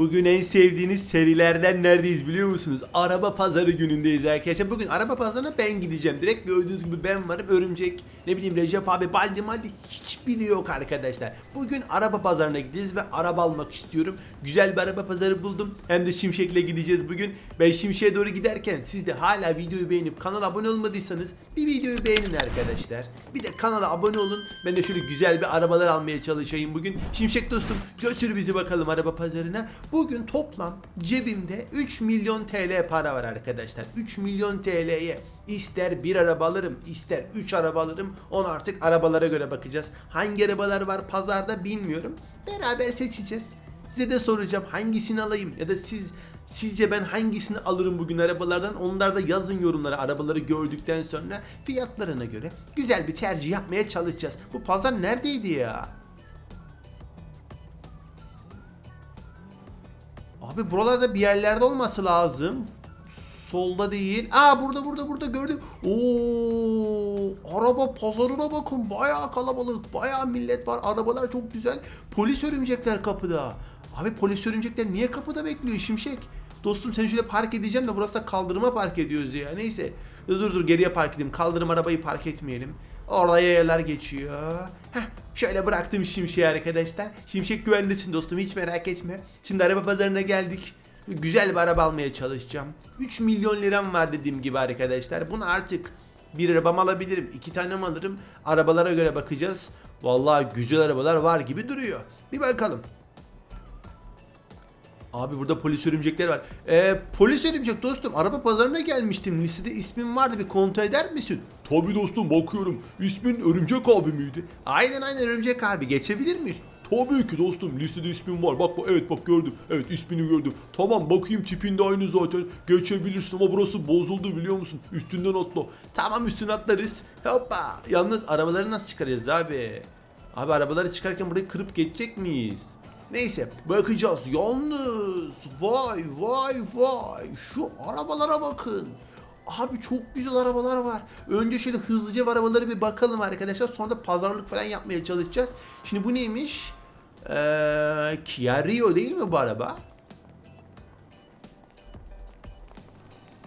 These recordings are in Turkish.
Bugün en sevdiğiniz serilerden neredeyiz biliyor musunuz? Araba pazarı günündeyiz arkadaşlar. Bugün araba pazarına ben gideceğim. Direkt gördüğünüz gibi ben varım. Örümcek, ne bileyim Recep abi, Baldi Maldi hiçbiri yok arkadaşlar. Bugün araba pazarına gideceğiz ve araba almak istiyorum. Güzel bir araba pazarı buldum. Hem de Şimşek'le gideceğiz bugün. Ben Şimşek'e doğru giderken siz de hala videoyu beğenip kanala abone olmadıysanız bir videoyu beğenin arkadaşlar. Bir de kanala abone olun. Ben de şöyle güzel bir arabalar almaya çalışayım bugün. Şimşek dostum götür bizi bakalım araba pazarına. Bugün toplam cebimde 3 milyon TL para var arkadaşlar. 3 milyon TL'ye ister bir araba alırım, ister 3 araba alırım. Onu artık arabalara göre bakacağız. Hangi arabalar var pazarda bilmiyorum. Beraber seçeceğiz. Size de soracağım hangisini alayım ya da siz Sizce ben hangisini alırım bugün arabalardan? Onlar da yazın yorumlara arabaları gördükten sonra fiyatlarına göre güzel bir tercih yapmaya çalışacağız. Bu pazar neredeydi ya? Abi buralarda bir yerlerde olması lazım. Solda değil. Aa burada burada burada gördüm. Oo araba pazarına bakın. Bayağı kalabalık. Bayağı millet var. Arabalar çok güzel. Polis örümcekler kapıda. Abi polis örümcekler niye kapıda bekliyor Şimşek? Dostum seni şöyle park edeceğim de burası da kaldırıma park ediyoruz ya. Neyse. Dur dur geriye park edeyim. Kaldırım arabayı park etmeyelim. Orada yayalar geçiyor. Heh, şöyle bıraktım Şimşek'i arkadaşlar. Şimşek güvendesin dostum hiç merak etme. Şimdi araba pazarına geldik. Güzel bir araba almaya çalışacağım. 3 milyon liram var dediğim gibi arkadaşlar. Bunu artık bir arabam alabilirim. iki tane alırım? Arabalara göre bakacağız. Vallahi güzel arabalar var gibi duruyor. Bir bakalım. Abi burada polis örümcekler var. Ee, polis örümcek dostum araba pazarına gelmiştim. Listede ismim vardı bir kontrol eder misin? Tabii dostum bakıyorum. İsmin Örümcek abi miydi? Aynen aynen örümcek abi geçebilir miyiz? Tabii ki dostum listede ismin var. Bak bak evet bak gördüm. Evet ismini gördüm. Tamam bakayım tipinde aynı zaten. Geçebilirsin ama burası bozuldu biliyor musun? Üstünden atla. Tamam üstüne atlarız. Hoppa. Yalnız arabaları nasıl çıkaracağız abi? Abi arabaları çıkarken burayı kırıp geçecek miyiz? Neyse bakacağız. Yalnız vay vay vay şu arabalara bakın. Abi çok güzel arabalar var. Önce şöyle hızlıca arabaları bir bakalım arkadaşlar. Sonra da pazarlık falan yapmaya çalışacağız. Şimdi bu neymiş? Ee, Kia Rio değil mi bu araba?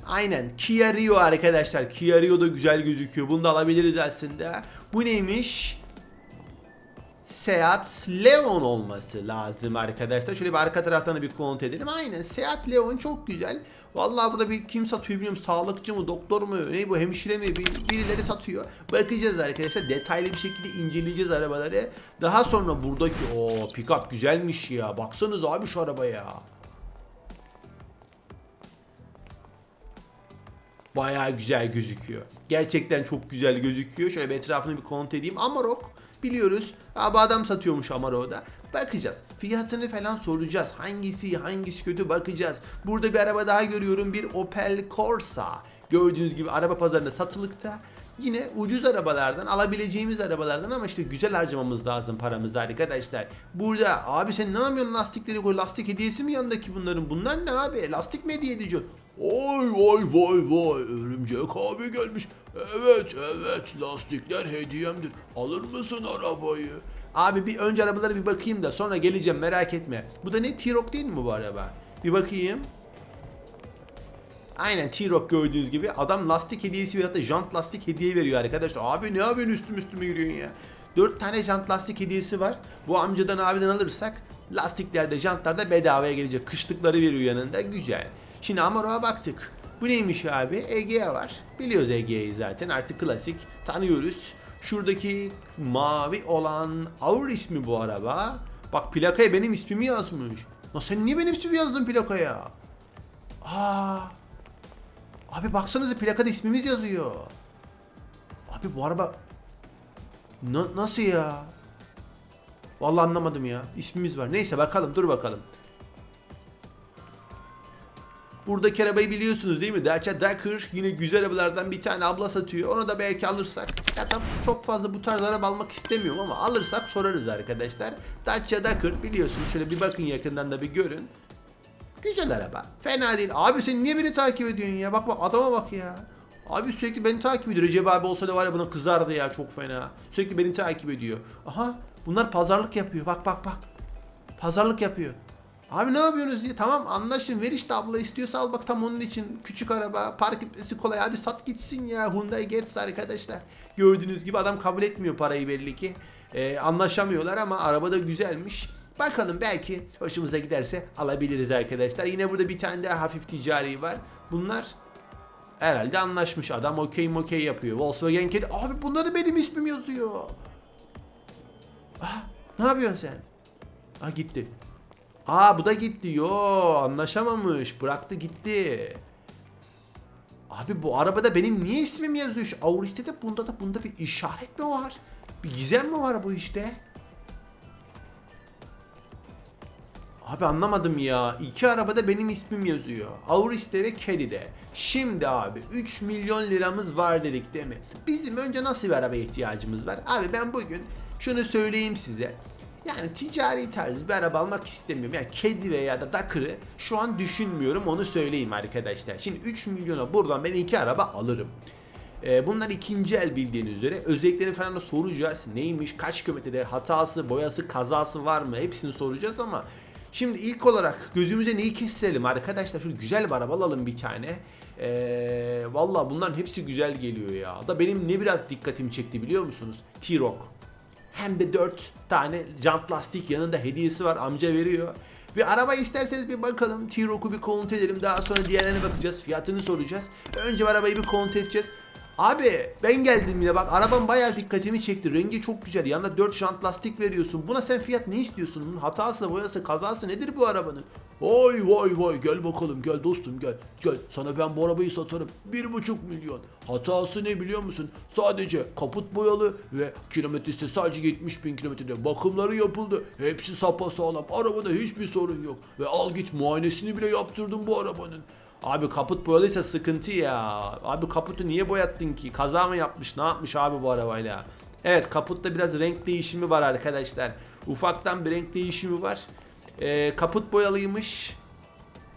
Aynen Kia Rio arkadaşlar. Kia Rio da güzel gözüküyor. Bunu da alabiliriz aslında. Bu neymiş? Seat Leon olması lazım arkadaşlar. Şöyle bir arka taraftan bir kontrol edelim. Aynen Seat Leon çok güzel. Vallahi burada bir kim satıyor bilmiyorum. Sağlıkçı mı, doktor mu, ne bu hemşire mi bir- birileri satıyor. Bakacağız arkadaşlar. Detaylı bir şekilde inceleyeceğiz arabaları. Daha sonra buradaki o pick-up güzelmiş ya. Baksanız abi şu arabaya. Bayağı güzel gözüküyor. Gerçekten çok güzel gözüküyor. Şöyle bir etrafını bir kontrol edeyim. Amarok biliyoruz. Abi adam satıyormuş Amarok'da. Bakacağız. Fiyatını falan soracağız. Hangisi hangisi kötü bakacağız. Burada bir araba daha görüyorum. Bir Opel Corsa. Gördüğünüz gibi araba pazarında satılıkta. Yine ucuz arabalardan alabileceğimiz arabalardan ama işte güzel harcamamız lazım paramızı arkadaşlar. Burada abi sen ne yapıyorsun lastikleri koy lastik hediyesi mi yanındaki bunların? Bunlar ne abi? Lastik mi hediye ediyorsun? Vay vay vay vay Örümcek abi gelmiş. Evet evet lastikler hediyemdir. Alır mısın arabayı? Abi bir önce arabalara bir bakayım da sonra geleceğim merak etme. Bu da ne T-Roc değil mi bu araba? Bir bakayım. Aynen T-Roc gördüğünüz gibi adam lastik hediyesi veyahut da jant lastik hediye veriyor arkadaşlar. Abi ne yapıyorsun üstüm üstüme yürüyorsun ya. 4 tane jant lastik hediyesi var. Bu amcadan abiden alırsak lastiklerde jantlarda bedavaya gelecek. Kışlıkları veriyor yanında güzel. Şimdi Amaro'ya baktık. Bu neymiş abi? Egea var. Biliyoruz Egea'yı zaten artık klasik tanıyoruz. Şuradaki mavi olan Aur ismi bu araba. Bak plakaya benim ismimi yazmış. Lan sen niye benim ismimi yazdın plakaya? Aa. Abi baksanıza plakada ismimiz yazıyor. Abi bu araba Na- nasıl ya? Vallahi anlamadım ya. İsmimiz var. Neyse bakalım dur bakalım. Buradaki arabayı biliyorsunuz değil mi? Dacia Duster yine güzel arabalardan bir tane abla satıyor. Onu da belki alırsak. Ya tam çok fazla bu tarz araba almak istemiyorum ama alırsak sorarız arkadaşlar. Dacia Duster biliyorsunuz. Şöyle bir bakın yakından da bir görün. Güzel araba. Fena değil. Abi sen niye beni takip ediyorsun ya? Bak bak adama bak ya. Abi sürekli beni takip ediyor. Recep abi olsa da var ya buna kızardı ya çok fena. Sürekli beni takip ediyor. Aha bunlar pazarlık yapıyor. Bak bak bak. Pazarlık yapıyor. Abi ne yapıyorsunuz diye. Tamam anlaşın ver işte abla istiyorsa al bak tam onun için. Küçük araba park etmesi kolay abi sat gitsin ya. Hyundai Getz arkadaşlar. Gördüğünüz gibi adam kabul etmiyor parayı belli ki. Ee, anlaşamıyorlar ama araba da güzelmiş. Bakalım belki hoşumuza giderse alabiliriz arkadaşlar. Yine burada bir tane daha hafif ticari var. Bunlar herhalde anlaşmış. Adam okey mokey yapıyor. Volkswagen kedi. Abi bunda da benim ismim yazıyor. Ah, ne yapıyorsun sen? Ha gitti. Aa bu da gitti. Yo anlaşamamış. Bıraktı gitti. Abi bu arabada benim niye ismim yazıyor? Şu Aurist'te de bunda da bunda bir işaret mi var? Bir gizem mi var bu işte? Abi anlamadım ya. İki arabada benim ismim yazıyor. Auriste ve Caddy'de. Şimdi abi 3 milyon liramız var dedik değil mi? Bizim önce nasıl bir araba ihtiyacımız var? Abi ben bugün şunu söyleyeyim size. Yani ticari tarz bir araba almak istemiyorum. Yani kedi veya da Dakar'ı şu an düşünmüyorum onu söyleyeyim arkadaşlar. Şimdi 3 milyona buradan ben iki araba alırım. Ee, bunlar ikinci el bildiğiniz üzere. Özelliklerini falan da soracağız. Neymiş, kaç kilometrede hatası, boyası, kazası var mı hepsini soracağız ama Şimdi ilk olarak gözümüze neyi kestirelim arkadaşlar? Şöyle güzel bir araba alalım bir tane. Ee, Valla bunların hepsi güzel geliyor ya. Da benim ne biraz dikkatimi çekti biliyor musunuz? T-Roc. Hem de 4 tane jant lastik yanında hediyesi var amca veriyor. Bir araba isterseniz bir bakalım. T-Roc'u bir kontrol edelim. Daha sonra diğerlerine bakacağız. Fiyatını soracağız. Önce arabayı bir kontrol edeceğiz. Abi ben geldim yine bak arabam bayağı dikkatimi çekti. Rengi çok güzel. Yanında 4 jant lastik veriyorsun. Buna sen fiyat ne istiyorsun? Hatası, boyası, kazası nedir bu arabanın? Vay vay vay gel bakalım gel dostum gel. Gel sana ben bu arabayı satarım. 1,5 milyon. Hatası ne biliyor musun? Sadece kaput boyalı ve kilometresi sadece 70 bin kilometrede bakımları yapıldı. Hepsi sapasağlam. Arabada hiçbir sorun yok. Ve al git muayenesini bile yaptırdım bu arabanın. Abi kaput boyalıysa sıkıntı ya. Abi kaputu niye boyattın ki? Kaza mı yapmış? Ne yapmış abi bu arabayla? Evet kaputta biraz renk değişimi var arkadaşlar. Ufaktan bir renk değişimi var. Ee, kaput boyalıymış.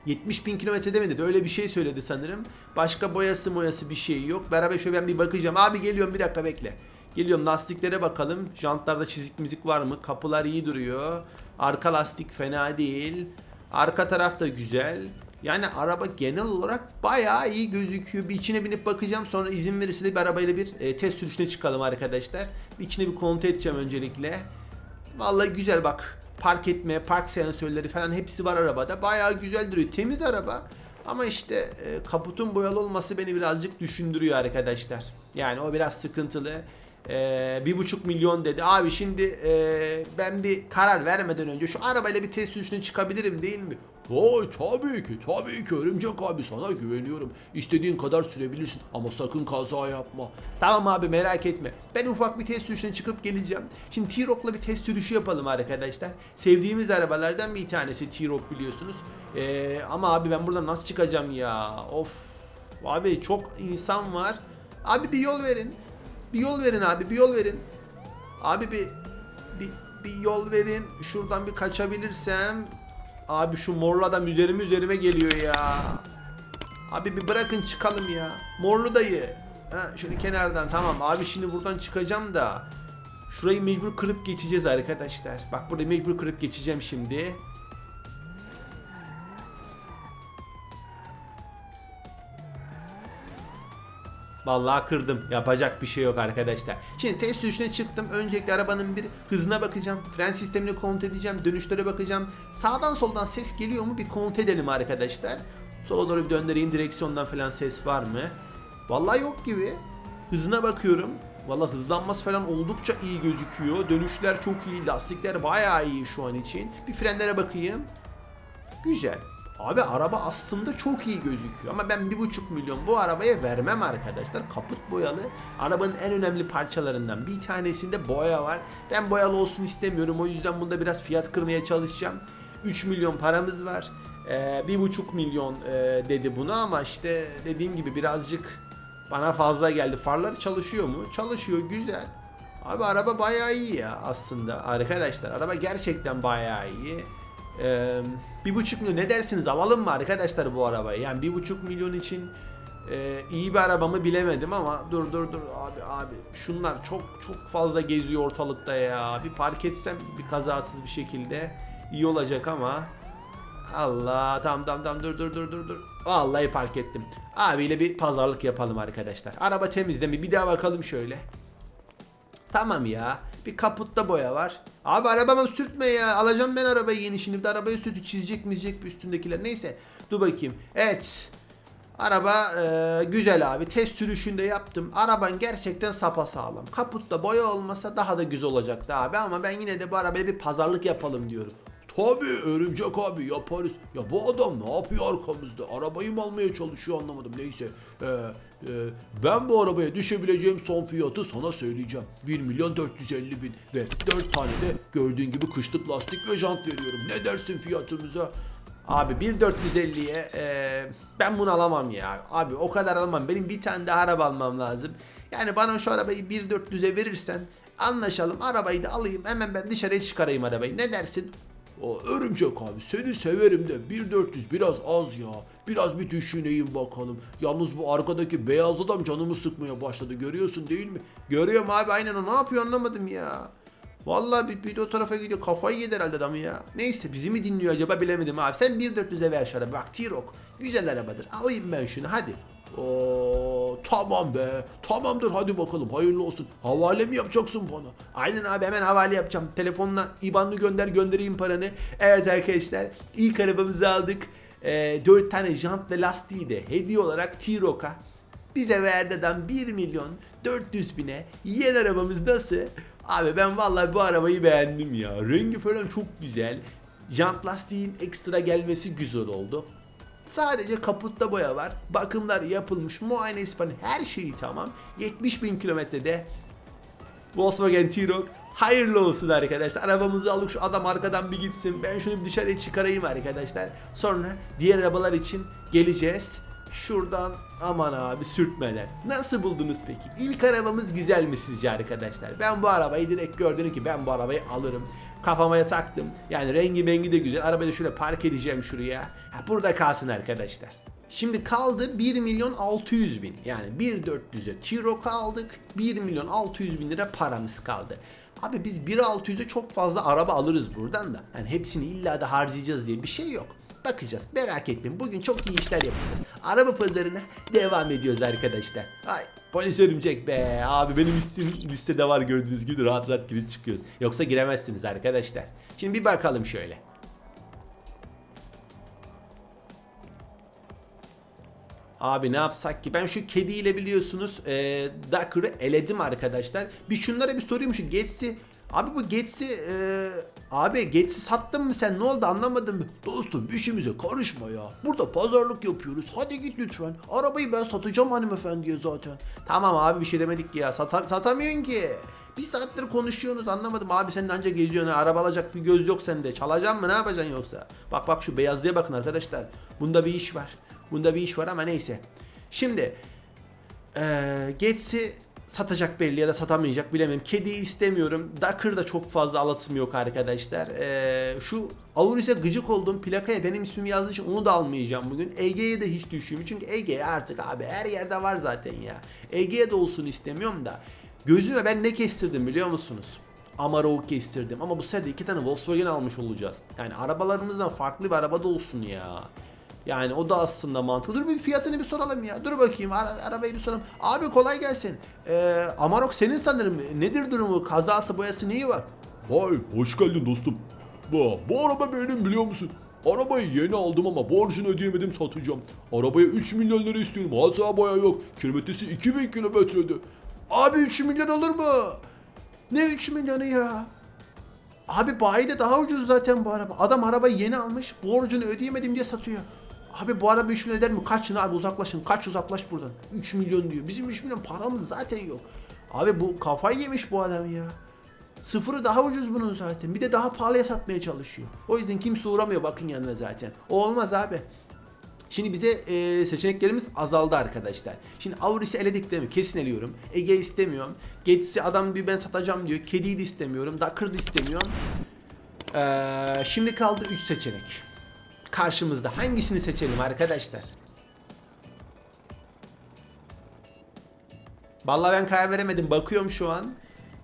70 bin kilometre demedi de öyle bir şey söyledi sanırım. Başka boyası moyası bir şey yok. Beraber şöyle ben bir bakacağım. Abi geliyorum bir dakika bekle. Geliyorum lastiklere bakalım. Jantlarda çizik mizik var mı? Kapılar iyi duruyor. Arka lastik fena değil. Arka taraf da güzel. Yani araba genel olarak bayağı iyi gözüküyor. Bir içine binip bakacağım. Sonra izin verirse de bir arabayla bir e, test sürüşüne çıkalım arkadaşlar. Bir içine bir kontrol edeceğim öncelikle. Vallahi güzel bak. Park etme, park sensörleri falan hepsi var arabada. Bayağı güzel duruyor. Temiz araba. Ama işte e, kaputun boyalı olması beni birazcık düşündürüyor arkadaşlar. Yani o biraz sıkıntılı. E, bir buçuk milyon dedi. Abi şimdi e, ben bir karar vermeden önce şu arabayla bir test sürüşüne çıkabilirim değil mi? Vay tabii ki tabii ki örümcek abi sana güveniyorum. İstediğin kadar sürebilirsin ama sakın kaza yapma. Tamam abi merak etme. Ben ufak bir test sürüşüne çıkıp geleceğim. Şimdi T-Roc'la bir test sürüşü yapalım arkadaşlar. Sevdiğimiz arabalardan bir tanesi T-Roc biliyorsunuz. Ee, ama abi ben buradan nasıl çıkacağım ya? Of. Abi çok insan var. Abi bir yol verin. Bir yol verin abi bir yol verin. Abi bir bir, bir yol verin. Şuradan bir kaçabilirsem. Abi şu morlu adam üzerime üzerime geliyor ya. Abi bir bırakın çıkalım ya. Morlu dayı. Ha, şöyle kenardan tamam. Abi şimdi buradan çıkacağım da. Şurayı mecbur kırıp geçeceğiz arkadaşlar. Bak burada mecbur kırıp geçeceğim şimdi. Vallahi kırdım. Yapacak bir şey yok arkadaşlar. Şimdi test sürüşüne çıktım. Öncelikle arabanın bir hızına bakacağım. Fren sistemini kontrol edeceğim. Dönüşlere bakacağım. Sağdan soldan ses geliyor mu bir kontrol edelim arkadaşlar. Sola doğru bir döndüreyim. Direksiyondan falan ses var mı? Vallahi yok gibi. Hızına bakıyorum. Vallahi hızlanması falan oldukça iyi gözüküyor. Dönüşler çok iyi. Lastikler bayağı iyi şu an için. Bir frenlere bakayım. Güzel. Abi araba aslında çok iyi gözüküyor ama ben bir buçuk milyon bu arabaya vermem arkadaşlar. Kaput boyalı. Arabanın en önemli parçalarından bir tanesinde boya var. Ben boyalı olsun istemiyorum. O yüzden bunda biraz fiyat kırmaya çalışacağım. 3 milyon paramız var. Ee, bir buçuk milyon e, dedi bunu ama işte dediğim gibi birazcık bana fazla geldi. Farları çalışıyor mu? Çalışıyor güzel. Abi araba bayağı iyi ya aslında arkadaşlar. Araba gerçekten bayağı iyi. Bir buçuk milyon ne dersiniz alalım mı arkadaşlar bu arabayı? Yani bir buçuk milyon için e, iyi bir arabamı bilemedim ama dur dur dur abi abi şunlar çok çok fazla geziyor ortalıkta ya. Bir park etsem bir kazasız bir şekilde iyi olacak ama Allah tamam tamam tamam dur dur dur dur dur. Vallahi park ettim. Abiyle bir pazarlık yapalım arkadaşlar. Araba temizle mi? Bir daha bakalım şöyle. Tamam ya. Bir kaputta boya var. Abi arabama sürtme ya. Alacağım ben arabayı yeni şimdi. Bir arabayı sürtü çizecek mizecek bir üstündekiler. Neyse. Dur bakayım. Evet. Araba e, güzel abi. Test sürüşünde yaptım. Araban gerçekten sapasağlam. Kaputta boya olmasa daha da güzel olacaktı abi. Ama ben yine de bu arabaya bir pazarlık yapalım diyorum. Tabii örümcek abi yaparız. Ya bu adam ne yapıyor arkamızda? Arabayı mı almaya çalışıyor anlamadım. Neyse. Ee, e, ben bu arabaya düşebileceğim son fiyatı sana söyleyeceğim. 1 milyon 450 bin ve 4 tane de gördüğün gibi kışlık lastik ve jant veriyorum. Ne dersin fiyatımıza? Abi 1450'ye e, ben bunu alamam ya. Abi o kadar alamam. Benim bir tane daha araba almam lazım. Yani bana şu arabayı 1400'e verirsen anlaşalım. Arabayı da alayım. Hemen ben dışarıya çıkarayım arabayı. Ne dersin? O örümcek abi seni severim de 1400 biraz az ya. Biraz bir düşüneyim bakalım. Yalnız bu arkadaki beyaz adam canımı sıkmaya başladı görüyorsun değil mi? Görüyorum abi aynen o ne yapıyor anlamadım ya. Vallahi bir, bir o tarafa gidiyor kafayı yedi herhalde adam ya. Neyse bizi mi dinliyor acaba bilemedim abi. Sen 1400'e ver şu araba. Bak T-Roc güzel arabadır. Alayım ben şunu hadi. Oo, tamam be. Tamamdır hadi bakalım hayırlı olsun. Havale mi yapacaksın bana? Aynen abi hemen havale yapacağım. Telefonla IBAN'ını gönder göndereyim paranı. Evet arkadaşlar ilk arabamızı aldık. Ee, 4 tane jant ve lastiği de hediye olarak T-Roc'a bize verdi adam 1 milyon 400 bine yeni arabamız nasıl? Abi ben vallahi bu arabayı beğendim ya. Rengi falan çok güzel. Jant lastiğin ekstra gelmesi güzel oldu. Sadece kaputta boya var. Bakımlar yapılmış. Muayenesi falan her şeyi tamam. 70 bin kilometrede Volkswagen T-Roc hayırlı olsun arkadaşlar. Arabamızı aldık şu adam arkadan bir gitsin. Ben şunu bir dışarıya çıkarayım arkadaşlar. Sonra diğer arabalar için geleceğiz. Şuradan aman abi sürtmeler. Nasıl buldunuz peki? İlk arabamız güzel mi sizce arkadaşlar? Ben bu arabayı direkt gördüm ki ben bu arabayı alırım. Kafama taktım. Yani rengi mengi de güzel. Arabayı da şöyle park edeceğim şuraya. Ha, burada kalsın arkadaşlar. Şimdi kaldı 1 milyon 600 bin. Yani 1.400'e T-Roc aldık. 1 milyon 600 bin lira paramız kaldı. Abi biz 1.600'e çok fazla araba alırız buradan da. Yani hepsini illa da harcayacağız diye bir şey yok. Bakacağız merak etmeyin. Bugün çok iyi işler yapacağız. Araba pazarına devam ediyoruz arkadaşlar. Ay polis örümcek be. Abi benim ismim listede var gördüğünüz gibi rahat rahat girip çıkıyoruz. Yoksa giremezsiniz arkadaşlar. Şimdi bir bakalım şöyle. Abi ne yapsak ki? Ben şu kediyle biliyorsunuz e, Ducker'ı eledim arkadaşlar. Bir şunlara bir sorayım şu Getsi. Abi bu Getsi e, abi Getsi sattın mı sen? Ne oldu anlamadım. Dostum işimize karışma ya. Burada pazarlık yapıyoruz. Hadi git lütfen. Arabayı ben satacağım hanımefendiye zaten. Tamam abi bir şey demedik ki ya. Sata- satamıyorsun ki. Bir saattir konuşuyorsunuz anlamadım abi sen anca geziyorsun ha. araba alacak bir göz yok sende çalacaksın mı ne yapacaksın yoksa bak bak şu beyazlığa bakın arkadaşlar bunda bir iş var bunda bir iş var ama neyse şimdi eee Getsi satacak belli ya da satamayacak bilemem. Kediyi istemiyorum. Ducker da çok fazla alasım yok arkadaşlar. Eee, şu Auris'e gıcık olduğum plakaya benim ismimi yazdığı için onu da almayacağım bugün. Ege'ye de hiç düşüyorum çünkü Ege artık abi her yerde var zaten ya. Ege'ye de olsun istemiyorum da. Gözüme ben ne kestirdim biliyor musunuz? Amarok'u kestirdim. Ama bu sefer de iki tane Volkswagen almış olacağız. Yani arabalarımızdan farklı bir arabada olsun ya. Yani o da aslında mantıklı. Dur bir fiyatını bir soralım ya. Dur bakayım ara- arabayı bir soralım. Abi kolay gelsin. Ee, Amarok senin sanırım. Nedir durumu? Kazası boyası neyi var? Vay hoş geldin dostum. Bu, bu araba benim biliyor musun? Arabayı yeni aldım ama borcunu ödeyemedim satacağım. Arabaya 3 milyon lira istiyorum. Hata boya yok. Kilometresi 2000 kilometrede. Abi 3 milyon olur mu? Ne 3 milyonu ya? Abi bayide daha ucuz zaten bu araba. Adam arabayı yeni almış. Borcunu ödeyemedim diye satıyor. Abi bu araba 3 milyon eder mi? Kaçın abi uzaklaşın. Kaç uzaklaş buradan. 3 milyon diyor. Bizim 3 milyon paramız zaten yok. Abi bu kafayı yemiş bu adam ya. Sıfırı daha ucuz bunun zaten. Bir de daha pahalıya satmaya çalışıyor. O yüzden kimse uğramıyor bakın yanına zaten. O olmaz abi. Şimdi bize e, seçeneklerimiz azaldı arkadaşlar. Şimdi Auris'i eledik değil mi? Kesin eliyorum. Ege istemiyorum. Getsi adam bir ben satacağım diyor. Kediyi de istemiyorum. Ducker'ı da istemiyorum. Ee, şimdi kaldı 3 seçenek. Karşımızda. Hangisini seçelim arkadaşlar? Vallahi ben karar veremedim. Bakıyorum şu an.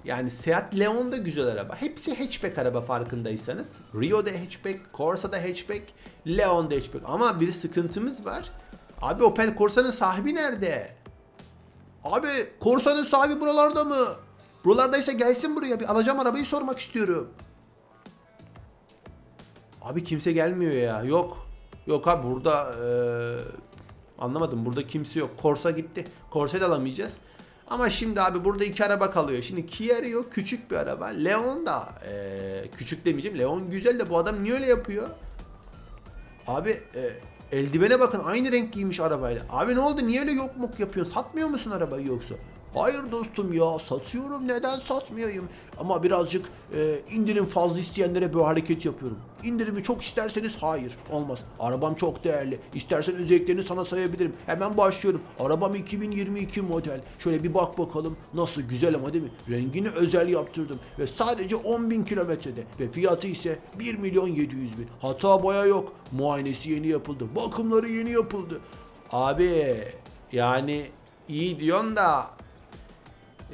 Yani Seat Leon da güzel araba. Hepsi hatchback araba farkındaysanız. Rio da hatchback, Corsa da hatchback, Leon da hatchback. Ama bir sıkıntımız var. Abi Opel Corsa'nın sahibi nerede? Abi Corsa'nın sahibi buralarda mı? Buralardaysa gelsin buraya. Bir alacağım arabayı sormak istiyorum. Abi kimse gelmiyor ya. Yok. Yok abi burada eee, anlamadım. Burada kimse yok. Corsa gitti. Corsa'yı da alamayacağız. Ama şimdi abi burada iki araba kalıyor. Şimdi Kia Rio küçük bir araba. Leon da eee, küçük demeyeceğim. Leon güzel de bu adam niye öyle yapıyor? Abi e, eldivene bakın aynı renk giymiş arabayla. Abi ne oldu niye öyle yok muk yapıyorsun? Satmıyor musun arabayı yoksa? Hayır dostum ya satıyorum neden satmayayım? Ama birazcık e, indirim fazla isteyenlere böyle hareket yapıyorum. İndirimi çok isterseniz hayır olmaz. Arabam çok değerli. İstersen özelliklerini sana sayabilirim. Hemen başlıyorum. Arabam 2022 model. Şöyle bir bak bakalım nasıl güzel ama değil mi? Rengini özel yaptırdım. Ve sadece 10 bin kilometrede. Ve fiyatı ise 1 milyon 700 bin. Hata boya yok. Muayenesi yeni yapıldı. Bakımları yeni yapıldı. Abi yani iyi diyorsun da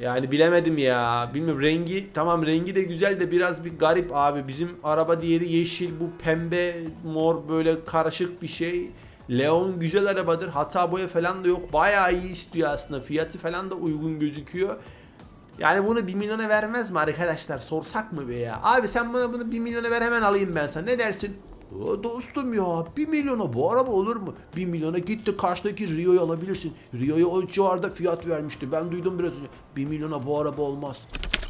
yani bilemedim ya. Bilmiyorum rengi tamam rengi de güzel de biraz bir garip abi. Bizim araba diğeri yeşil bu pembe mor böyle karışık bir şey. Leon güzel arabadır. Hata boya falan da yok. Bayağı iyi istiyor aslında. Fiyatı falan da uygun gözüküyor. Yani bunu 1 milyona vermez mi arkadaşlar? Sorsak mı be ya? Abi sen bana bunu 1 milyona ver hemen alayım ben sana. Ne dersin? Dostum ya 1 milyona bu araba olur mu? 1 milyona gitti karşıdaki Rio'yu alabilirsin. Rio'ya o civarda fiyat vermişti. Ben duydum biraz önce. 1 milyona bu araba olmaz.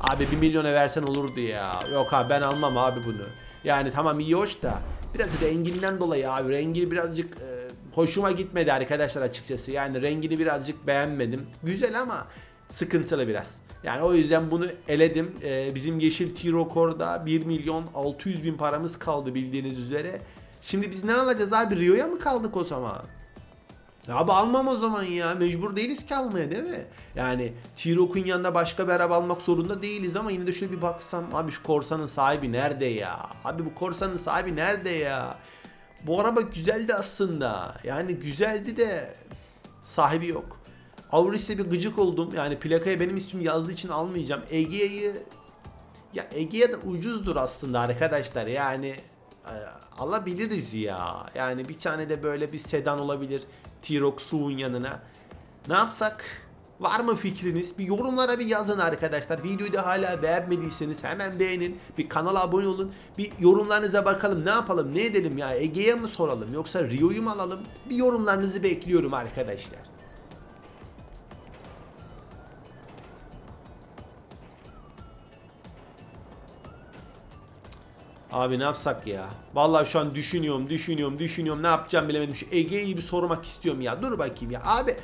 Abi 1 milyona versen olurdu ya. Yok abi ben almam abi bunu. Yani tamam iyi hoş da biraz renginden dolayı abi rengi birazcık e, hoşuma gitmedi arkadaşlar açıkçası. Yani rengini birazcık beğenmedim. Güzel ama sıkıntılı biraz. Yani o yüzden bunu eledim. Ee, bizim yeşil T-Rocord'da 1 milyon 600 bin paramız kaldı bildiğiniz üzere. Şimdi biz ne alacağız abi? Rio'ya mı kaldık o zaman? Abi almam o zaman ya. Mecbur değiliz ki almaya değil mi? Yani T-Roc'un yanında başka bir araba almak zorunda değiliz ama yine de şöyle bir baksam. Abi şu Corsa'nın sahibi nerede ya? Abi bu Corsa'nın sahibi nerede ya? Bu araba güzeldi aslında. Yani güzeldi de sahibi yok. Auris'e bir gıcık oldum. Yani plakaya benim ismim yazdığı için almayacağım. Egea'yı ya Egea da ucuzdur aslında arkadaşlar. Yani e, alabiliriz ya. Yani bir tane de böyle bir sedan olabilir. T-Roc Su'un yanına. Ne yapsak? Var mı fikriniz? Bir yorumlara bir yazın arkadaşlar. Videoyu da hala beğenmediyseniz hemen beğenin. Bir kanala abone olun. Bir yorumlarınıza bakalım. Ne yapalım? Ne edelim ya? Ege'ye mi soralım? Yoksa Rio'yu mu alalım? Bir yorumlarınızı bekliyorum arkadaşlar. Abi ne yapsak ya? Vallahi şu an düşünüyorum, düşünüyorum, düşünüyorum. Ne yapacağım bilemedim. Şu Ege'yi bir sormak istiyorum ya. Dur bakayım ya. Abi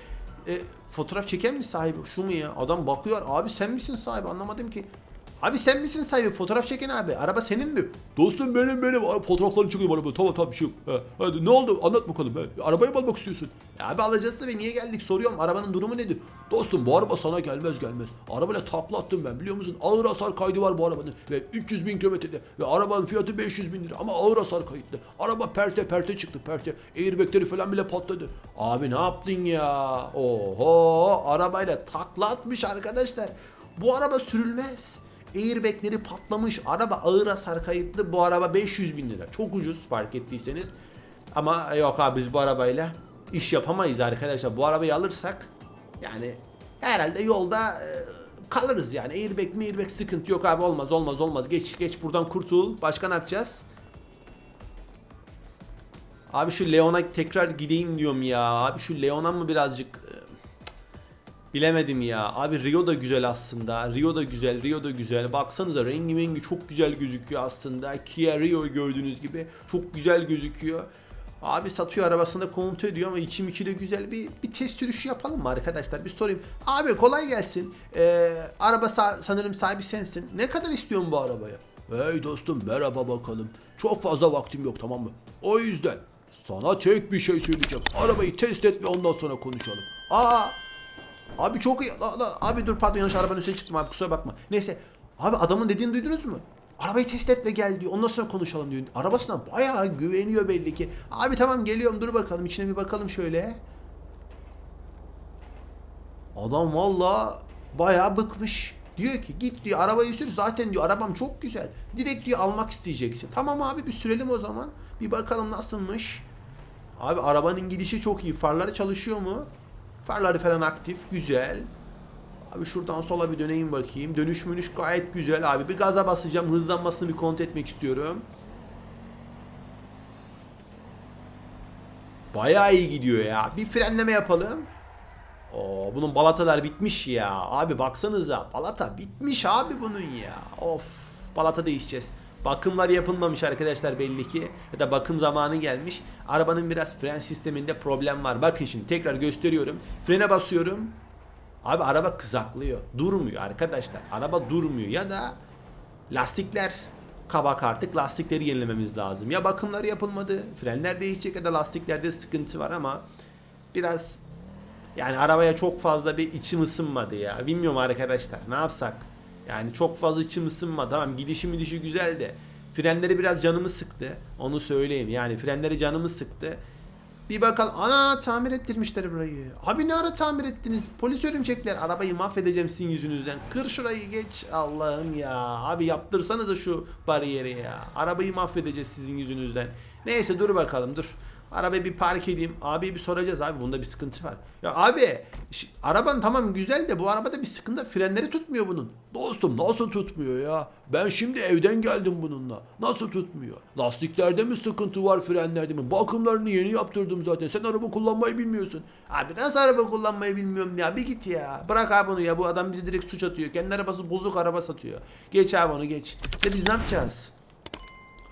e, fotoğraf çeken mi sahibi? Şu mu ya? Adam bakıyor. Abi sen misin sahibi? Anlamadım ki. Abi sen misin sahibi? Fotoğraf çeken abi. Araba senin mi? Dostum benim benim fotoğraflarını çekiyorum araba. Tamam tamam bir şey yok. He, hadi ne oldu anlat bakalım. He. Arabayı mı almak istiyorsun? Ya abi alacağız tabii. Niye geldik? Soruyorum. Arabanın durumu nedir? Dostum bu araba sana gelmez gelmez. Arabayla taklattım ben biliyor musun? Ağır hasar kaydı var bu arabanın. Ve 300 bin kilometrede. Ve arabanın fiyatı 500 bin lira. Ama ağır hasar kayıtlı. Araba perte perte çıktı perte. Airbagleri falan bile patladı. Abi ne yaptın ya? Oho arabayla takla atmış arkadaşlar. Bu araba sürülmez. Airbagleri patlamış. Araba ağır hasar kayıtlı. Bu araba 500 bin lira. Çok ucuz fark ettiyseniz. Ama yok abi biz bu arabayla iş yapamayız arkadaşlar. Bu arabayı alırsak yani herhalde yolda e, kalırız yani. Airbag mi airbag sıkıntı yok abi olmaz olmaz olmaz. Geç geç buradan kurtul. Başka ne yapacağız? Abi şu Leon'a tekrar gideyim diyorum ya. Abi şu Leon'a mı birazcık cık, bilemedim ya. Abi Rio da güzel aslında. Rio da güzel, Rio da güzel. Baksanıza rengi mengi çok güzel gözüküyor aslında. Kia Rio gördüğünüz gibi çok güzel gözüküyor. Abi satıyor arabasında komuta ediyor ama içim içi de güzel bir, bir test sürüşü yapalım mı arkadaşlar? Bir sorayım. Abi kolay gelsin. Ee, araba sa- sanırım sahibi sensin. Ne kadar istiyorsun bu arabaya? Hey dostum merhaba bakalım. Çok fazla vaktim yok tamam mı? O yüzden sana tek bir şey söyleyeceğim. Arabayı test et ve ondan sonra konuşalım. Aa Abi çok iyi. La- la- Abi dur pardon yanlış arabanın üstüne çıktım abi kusura bakma. Neyse. Abi adamın dediğini duydunuz mu? Arabayı test et ve gel diyor. Ondan sonra konuşalım diyor. Arabasına bayağı güveniyor belli ki. Abi tamam geliyorum dur bakalım içine bir bakalım şöyle. Adam valla bayağı bıkmış. Diyor ki git diyor arabayı sür zaten diyor arabam çok güzel. Direkt diyor almak isteyeceksin. Tamam abi bir sürelim o zaman. Bir bakalım nasılmış. Abi arabanın gidişi çok iyi. Farları çalışıyor mu? Farları falan aktif. Güzel. Abi şuradan sola bir döneyim bakayım. Dönüş münüş gayet güzel abi. Bir gaza basacağım. Hızlanmasını bir kontrol etmek istiyorum. Bayağı iyi gidiyor ya. Bir frenleme yapalım. Oo, bunun balatalar bitmiş ya. Abi baksanıza. Balata bitmiş abi bunun ya. Of. Balata değişeceğiz. Bakımlar yapılmamış arkadaşlar belli ki. Ya da bakım zamanı gelmiş. Arabanın biraz fren sisteminde problem var. Bakın şimdi tekrar gösteriyorum. Frene basıyorum. Abi araba kızaklıyor. Durmuyor arkadaşlar. Araba durmuyor ya da lastikler kabak artık lastikleri yenilememiz lazım. Ya bakımları yapılmadı, frenler değişecek ya da lastiklerde sıkıntı var ama biraz yani arabaya çok fazla bir içim ısınmadı ya. Bilmiyorum arkadaşlar ne yapsak? Yani çok fazla içim ısınmadı. Tamam gidişi midişi güzel de frenleri biraz canımı sıktı. Onu söyleyeyim. Yani frenleri canımı sıktı. Bir bakalım. Ana tamir ettirmişler burayı. Abi ne ara tamir ettiniz? Polis örümcekler. Arabayı mahvedeceğim sizin yüzünüzden. Kır şurayı geç. Allah'ım ya. Abi yaptırsanıza şu bariyeri ya. Arabayı mahvedeceğiz sizin yüzünüzden. Neyse dur bakalım dur. Arabayı bir park edeyim. Abi bir soracağız abi bunda bir sıkıntı var. Ya abi araban tamam güzel de bu arabada bir sıkıntı frenleri tutmuyor bunun. Dostum nasıl tutmuyor ya? Ben şimdi evden geldim bununla. Nasıl tutmuyor? Lastiklerde mi sıkıntı var frenlerde mi? Bakımlarını yeni yaptırdım zaten. Sen araba kullanmayı bilmiyorsun. Abi nasıl araba kullanmayı bilmiyorum ya. Bir git ya. Bırak abi onu ya. Bu adam bizi direkt suç atıyor. Kendi arabası bozuk araba satıyor. Geç abi onu geç. İşte biz ne yapacağız?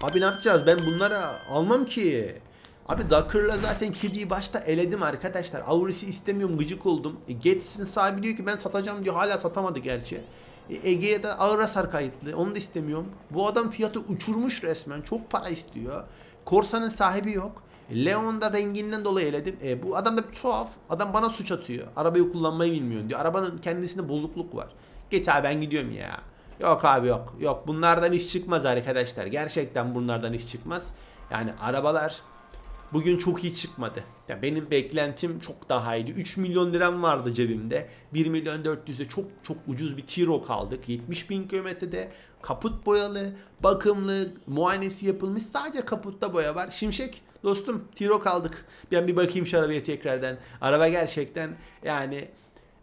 Abi ne yapacağız? Ben bunlara almam ki. Abi Dakır'la zaten kediyi başta eledim arkadaşlar. Auris'i istemiyorum gıcık oldum. E, Getsy'nin sahibi diyor ki ben satacağım diyor. Hala satamadı gerçi. E, Ege'ye de ağır hasar kayıtlı. Onu da istemiyorum. Bu adam fiyatı uçurmuş resmen. Çok para istiyor. Corsa'nın sahibi yok. E, Leon da renginden dolayı eledim. E, bu adam da bir tuhaf. Adam bana suç atıyor. Arabayı kullanmayı bilmiyorsun diyor. Arabanın kendisinde bozukluk var. Git abi ben gidiyorum ya. Yok abi yok. Yok bunlardan iş çıkmaz arkadaşlar. Gerçekten bunlardan iş çıkmaz. Yani arabalar bugün çok iyi çıkmadı. Ya benim beklentim çok daha iyiydi. 3 milyon liram vardı cebimde. 1 milyon 400'e çok çok ucuz bir T-Roc aldık. 70 bin kilometrede kaput boyalı, bakımlı, muayenesi yapılmış. Sadece kaputta boya var. Şimşek dostum T-Roc aldık. Ben bir bakayım şu arabaya tekrardan. Araba gerçekten yani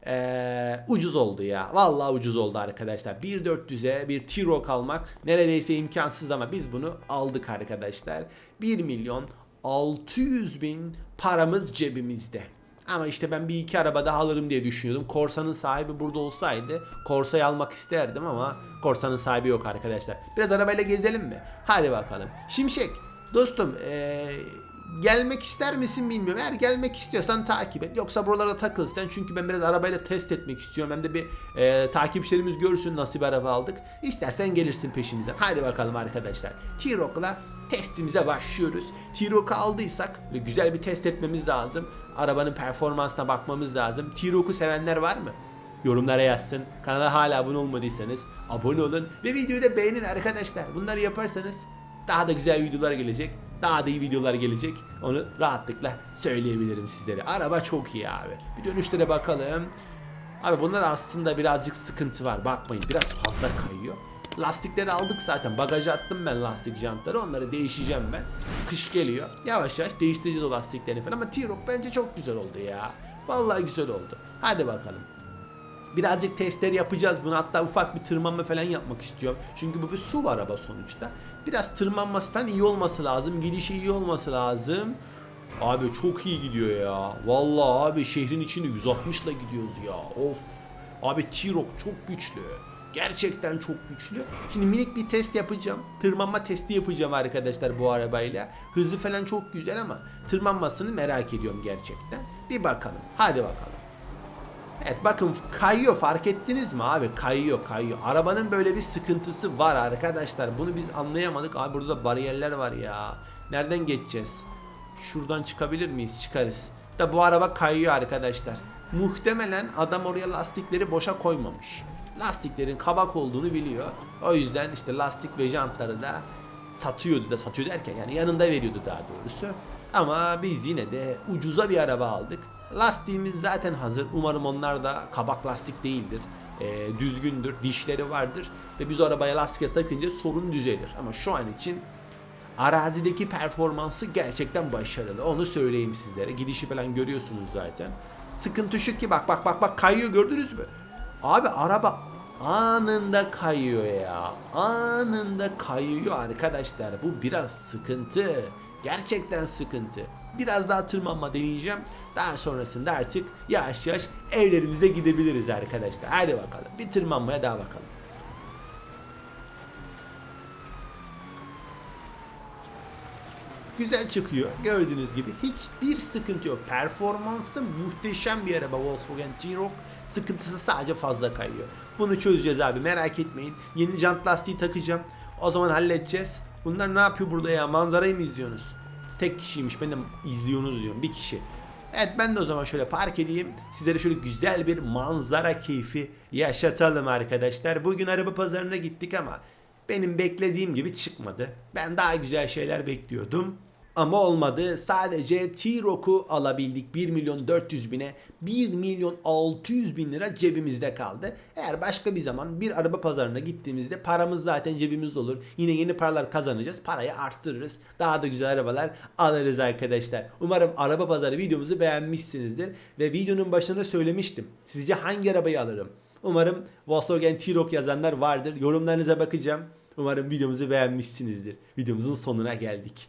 ee, ucuz oldu ya. Vallahi ucuz oldu arkadaşlar. 1.400'e bir T-Roc almak neredeyse imkansız ama biz bunu aldık arkadaşlar. 1 milyon 600 bin paramız cebimizde. Ama işte ben bir iki araba daha alırım diye düşünüyordum. Corsa'nın sahibi burada olsaydı Corsa'yı almak isterdim ama Corsa'nın sahibi yok arkadaşlar. Biraz arabayla gezelim mi? Hadi bakalım. Şimşek dostum ee, gelmek ister misin bilmiyorum. Eğer gelmek istiyorsan takip et. Yoksa buralara takıl sen. Çünkü ben biraz arabayla test etmek istiyorum. Hem de bir e, takipçilerimiz görsün nasıl bir araba aldık. İstersen gelirsin peşimizden. Hadi bakalım arkadaşlar. T-Roc'la testimize başlıyoruz. T-Roc'u aldıysak güzel bir test etmemiz lazım. Arabanın performansına bakmamız lazım. T-Roc'u sevenler var mı? Yorumlara yazsın. Kanala hala abone olmadıysanız abone olun ve videoyu da beğenin arkadaşlar. Bunları yaparsanız daha da güzel videolar gelecek. Daha da iyi videolar gelecek. Onu rahatlıkla söyleyebilirim sizlere. Araba çok iyi abi. Bir dönüşlere bakalım. Abi bunlar aslında birazcık sıkıntı var. Bakmayın biraz fazla kayıyor. Lastikleri aldık zaten. Bagaja attım ben lastik jantları. Onları değişeceğim ben. Kış geliyor. Yavaş yavaş değiştireceğiz o lastiklerini falan. Ama T-Roc bence çok güzel oldu ya. Vallahi güzel oldu. Hadi bakalım. Birazcık testleri yapacağız bunu. Hatta ufak bir tırmanma falan yapmak istiyorum. Çünkü bu bir SUV araba sonuçta. Biraz tırmanması falan iyi olması lazım. Gidişi iyi olması lazım. Abi çok iyi gidiyor ya. Vallahi abi şehrin içinde 160 ile gidiyoruz ya. Of. Abi T-Roc çok güçlü. Gerçekten çok güçlü. Şimdi minik bir test yapacağım. Tırmanma testi yapacağım arkadaşlar bu arabayla. Hızı falan çok güzel ama tırmanmasını merak ediyorum gerçekten. Bir bakalım. Hadi bakalım. Evet bakın kayıyor fark ettiniz mi abi kayıyor kayıyor. Arabanın böyle bir sıkıntısı var arkadaşlar. Bunu biz anlayamadık. Abi burada bariyerler var ya. Nereden geçeceğiz? Şuradan çıkabilir miyiz? Çıkarız. Da bu araba kayıyor arkadaşlar. Muhtemelen adam oraya lastikleri boşa koymamış. Lastiklerin kabak olduğunu biliyor. O yüzden işte lastik ve jantları da satıyordu da satıyor derken yani yanında veriyordu daha doğrusu. Ama biz yine de ucuza bir araba aldık. Lastiğimiz zaten hazır. Umarım onlar da kabak lastik değildir. e, düzgündür, dişleri vardır ve biz arabaya lastik takınca sorun düzelir. Ama şu an için arazideki performansı gerçekten başarılı. Onu söyleyeyim sizlere. Gidişi falan görüyorsunuz zaten. Sıkıntı şu ki bak bak bak bak kayıyor gördünüz mü? Abi araba anında kayıyor ya. Anında kayıyor arkadaşlar. Bu biraz sıkıntı. Gerçekten sıkıntı. Biraz daha tırmanma deneyeceğim. Daha sonrasında artık yavaş yavaş evlerimize gidebiliriz arkadaşlar. Hadi bakalım. Bir tırmanmaya daha bakalım. Güzel çıkıyor. Gördüğünüz gibi hiçbir sıkıntı yok. Performansı muhteşem bir araba Volkswagen T-Roc. Sıkıntısı sadece fazla kayıyor. Bunu çözeceğiz abi merak etmeyin. Yeni jant lastiği takacağım. O zaman halledeceğiz. Bunlar ne yapıyor burada ya? Manzarayı mı izliyorsunuz? Tek kişiymiş. Ben de izliyorsunuz diyorum. Bir kişi. Evet ben de o zaman şöyle park edeyim. Sizlere şöyle güzel bir manzara keyfi yaşatalım arkadaşlar. Bugün araba pazarına gittik ama benim beklediğim gibi çıkmadı. Ben daha güzel şeyler bekliyordum. Ama olmadı. Sadece T-Roc'u alabildik 1 milyon 400 bine. 1 milyon 600 bin lira cebimizde kaldı. Eğer başka bir zaman bir araba pazarına gittiğimizde paramız zaten cebimiz olur. Yine yeni paralar kazanacağız. Parayı arttırırız. Daha da güzel arabalar alırız arkadaşlar. Umarım araba pazarı videomuzu beğenmişsinizdir. Ve videonun başında söylemiştim. Sizce hangi arabayı alırım? Umarım Volkswagen T-Roc yazanlar vardır. Yorumlarınıza bakacağım. Umarım videomuzu beğenmişsinizdir. Videomuzun sonuna geldik.